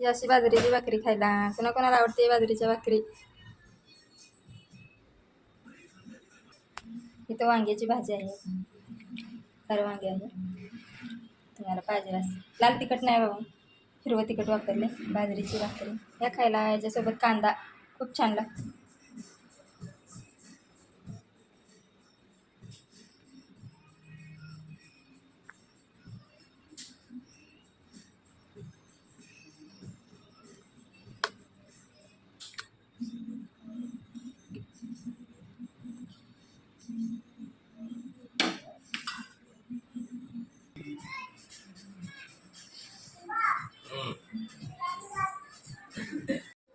ही अशी बाजरीची भाकरी खायला. कुणा कोणाला आवडते बाजरीच्या भाकरी? इथं वांग्याची भाजी आहे. खरं वांगे आहे. तुम्हाला पाहिजे असं लाल तिखट नाही बाबा. हिरवं तिखट वापरले बाजरीची भाकरी. या खायला याच्यासोबत कांदा. खूप छान लागतो.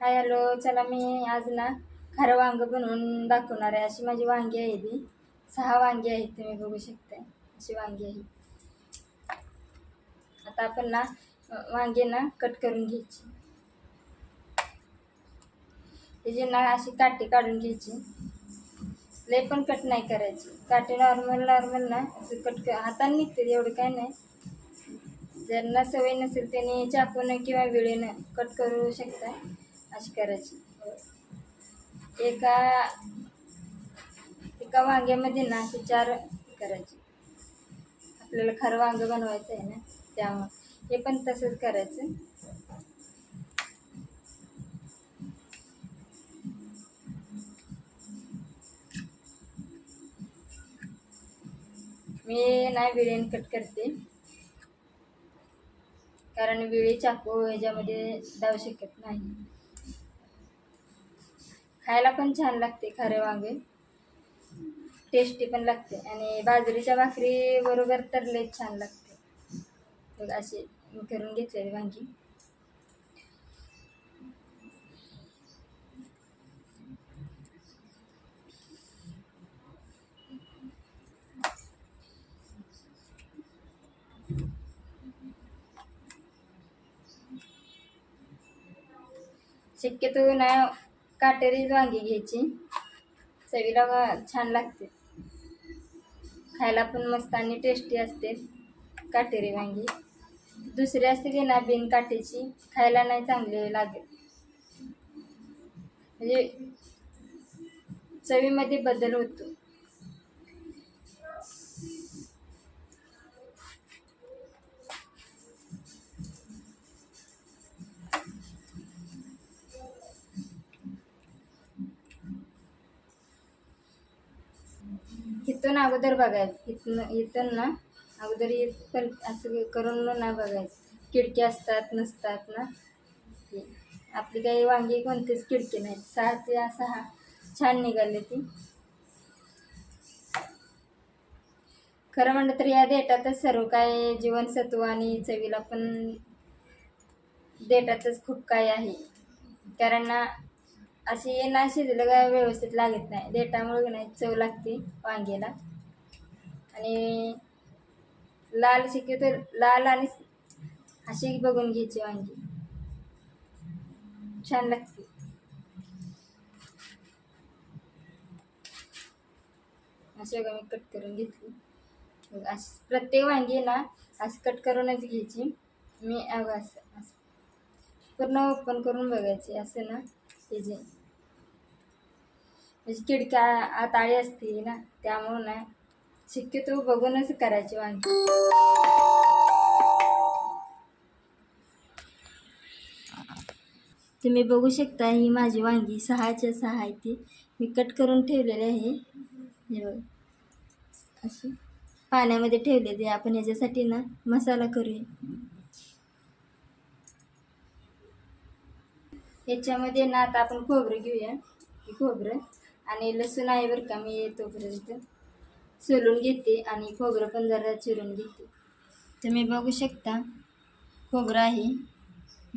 Hi hello. चला मी आज ना खरं वांग बनवून दाखवणार आहे. अशी माझी वांगी आहे ती. सहा वांगी आहेत तुम्ही बघू शकता. अशी वांगी आहे. आता आपण ना वांगे ना कट करून घ्यायची. त्याची ना अशी काठी काढून घ्यायची. लय पण कट नाही करायची. काठी नॉर्मल नॉर्मल ना असं कट कर हाताने निघते एवढं काय नाही. ज्यांना सवय नसेल त्यांनी चाकून किंवा वेळेनं कट करू शकता. अशी करायची. एका एका वांग्यामध्ये ना असे चार करायचे. आपल्याला खरं वांगं बनवायचं आहे ना त्यामुळं. हे पण तसंच करायचं. मी नाही विळीने कट करते. कारण विळी चाकू ह्याच्यामध्ये जाऊ शकत नाही. खायला पण छान लागते खरे वांगे. टेस्टी पण लागते आणि बाजरीच्या भाकरी बरोबर तर लय छान लागते. बघ अशी मी करून घेतलेली वांगी शक्यतो नाही काटेरीच वांगी घ्यायची. चवीला वा- छान लागते. खायला पण मस्त आणि टेस्टी असते काटेरी वांगी. दुसरी असते की ना बिन काटेची. खायला नाही चांगली लागेल म्हणजे चवीमध्ये बदल होतो. इथून अगोदर बघायचं. इथनं इथून ना अगोदर इथं असं करून ना बघायचं. खिडकी असतात नसतात ना. आपली काही वांगी कोणतीच खिडकी नाहीत. सहा ते सहा छान निघाली ती. खरं म्हणलं तर या देटातच सर्व काय जीवनसत्व आणि चवीला पण देटातच खूप काय आहे. कारण ना अशी ना शिजलं का व्यवस्थित लागत नाही. देठामुळे नाही चव लागते वांग्याला. आणि लाल शक्यतो लाल आणि अशी बघून घ्यायची वांगी. छान लागते. अशी बघा मी कट करून घेतली. बघ, अशी प्रत्येक वांगी ना असं कट करूनच घ्यायची. मी अगं असं असं. पूर्ण ओपन करून बघायची असं ना त्याची म्हणजे खिडक्या आत आळी असते ना त्यामुळं ना शक्यतो बघूनच करायची वांगी. तुम्ही बघू शकता ही माझी वांगी सहाच्या सहा आहे ती. मी कट करून ठेवलेली आहे. हे बघ. अशी. पाण्यामध्ये ठेवलेली आहे. आपण याच्यासाठी ना मसाला करूया. याच्यामध्ये ना आता आपण खोबरं घेऊया. खोबरं. आणि लसूण आहे बरं का मी येतोपर्यंत सोलून घेते आणि खोबरं पण जरा चिरून घेते. तुम्ही बघू शकता खोबरं आहे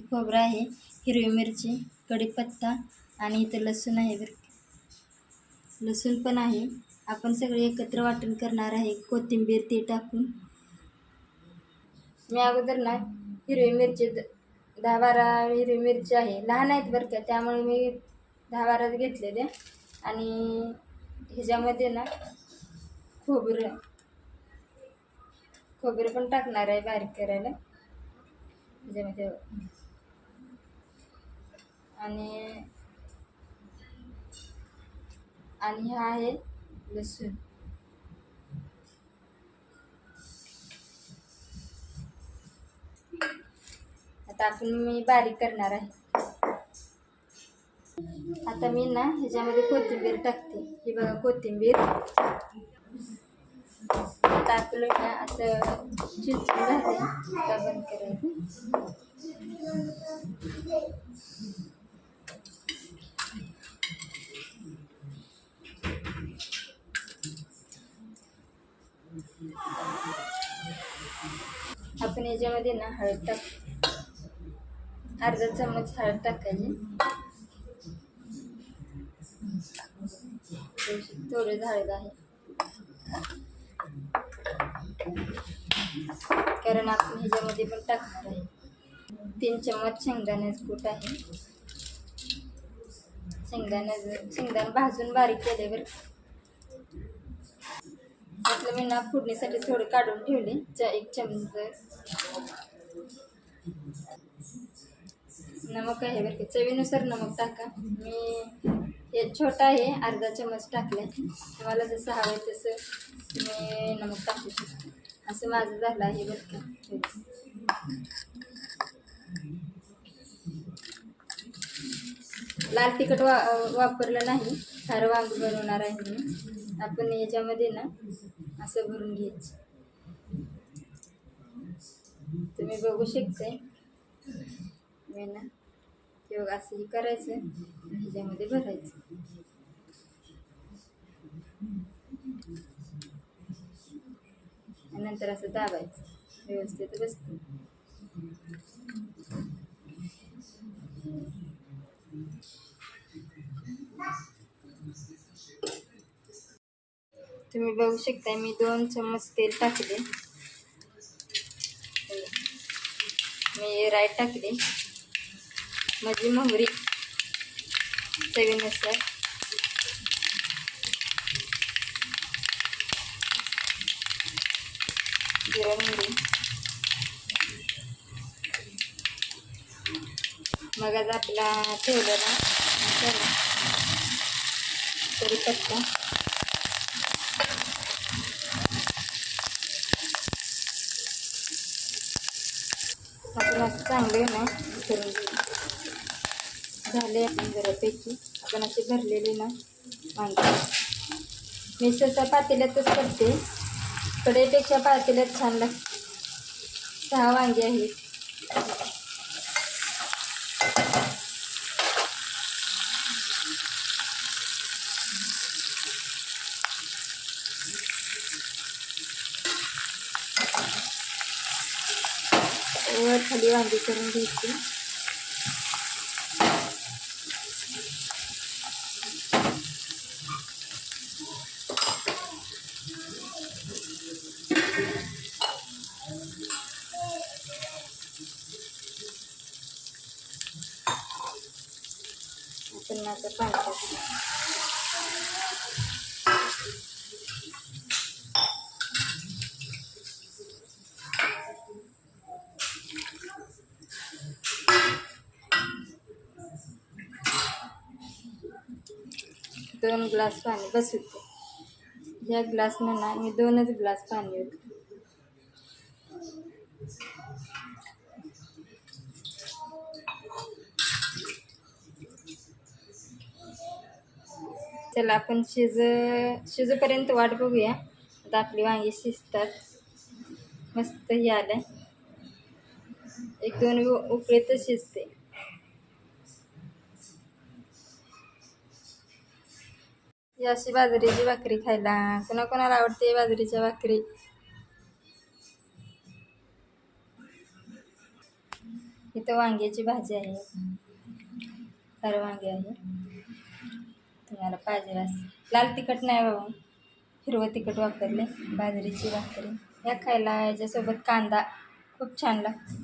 खोबरं आहे हिरवी मिरची कढीपत्ता आणि इथं लसूण आहे बरं का. लसूण पण आहे आपण सगळे एकत्र वाटण करणार आहे कोथिंबीर ते टाकून. मी अगोदर ना हिरवी मिरची द- दहा बारा हिरवी मिरची आहे लहान आहेत बरं का त्यामुळे मी दहा बाराच घेतलेल्या. आणि ह्याच्यामध्ये ना खोबरं. खोबरं पण टाकणार आहे बारीक करायला. ह्याच्यामध्ये आणि आणि हा आहे लसूण. आता आपण मी बारीक करणार आहे. आता मी ना ह्याच्यामध्ये कोथिंबीर टाकते. ही बघा कोथिंबीर. टाकलं ना असं चिंचून राहते आता बंद करायचं आपण याच्यामध्ये ना हळद टाक अर्धा चम्मच हळद टाकायची. थोडं झालेलं आहे कारण आपण ह्याच्यामध्ये पण टाकणार आहे. तीन चम्मच शेंगदाण्याचं कूट आहे. शेंगदाणा शेंगदाणा भाजून बारीक केले बरं म्हटलं मी ना फोडणीसाठी थोडे काढून ठेवले च एक चमच. नमक आहे बरं का. चवीनुसार नमक टाका. मी हे छोटा आहे अर्धा चमच टाकलाय तुम्हाला जसं हवं आहे तसं तुम्ही नमक टाकू शकता. असं माझं झालं आहे बरं का. लाल तिखट वा वापरलं नाही. खारं वांग बनवणार आहे मी. आपण याच्यामध्ये ना असं भरून घ्यायचं. तुम्ही बघू शकताय. मी ना हे बघा असं हे करायचं आणि ह्याच्यामध्ये भरायचं. नंतर असं दाबायचं. व्यवस्थित बसतं. तुम्ही बघू शकता मी दोन चम्मच तेल टाकले. मी राय टाकले. माझी मोहरी. चवीनुसार जिरा मोहरी. मग आज आपला ठेवलेला तरी पत्ता. आपण असं चांगले ना करून घेऊ. झाले आपण जरापैकी आपण असे भरलेले ना वांगे मी सहसा पातेल्यातच करते. कडेपेक्षा पातेल्यात छान लागते सहा वांगे आहेत. वर खाली वांगी करून घ्यायची आपण आता पाणी दोन ग्लास पाणी बस या ग्लासनं ना मी दोनच ग्लास पाणी होते चला आपण शिज शिजूपर्यंत वाट बघूया. आता आपली वांगी शिजतात. मस्त हे आलं एक दोन उ- तर शिजते. ही अशी बाजरीची भाकरी खायला. कोणाकोणाला आवडते बाजरीच्या भाकरी? इथं वांग्याची भाजी आहे. खारं वांगे आहे. तुम्हाला पाहिजे असं लाल तिखट नाही बाबा. हिरवं तिखट वापरले बाजरीची भाकरी. ह्या खायला याच्यासोबत कांदा. खूप छान लागतो.